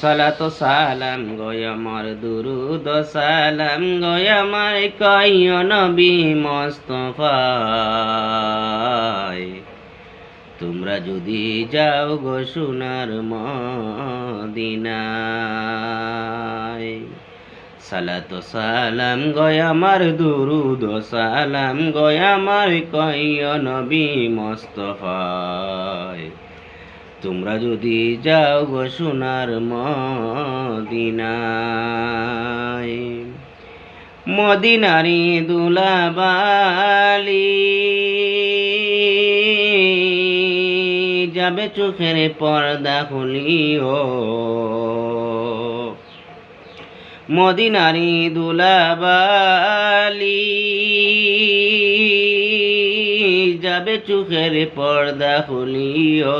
সালাত সালাম গয় আমার দুরুদ, সালাম গয় কয় নবী মস্তফায়। তোমরা যদি যাও গো সোনার মদিনায়। সালাত সালাম গয় আমার দুরুদ, সালাম গয় আমার কয় নবী মস্তফায়। তোমরা যদি যাও গো সোনার মদিনায় মদিনারি দুলাবালি যাবে চোখের পর্দা খুলিও। মদিনারি দুলাবালি যাবে চোখের পর্দা খুলিও।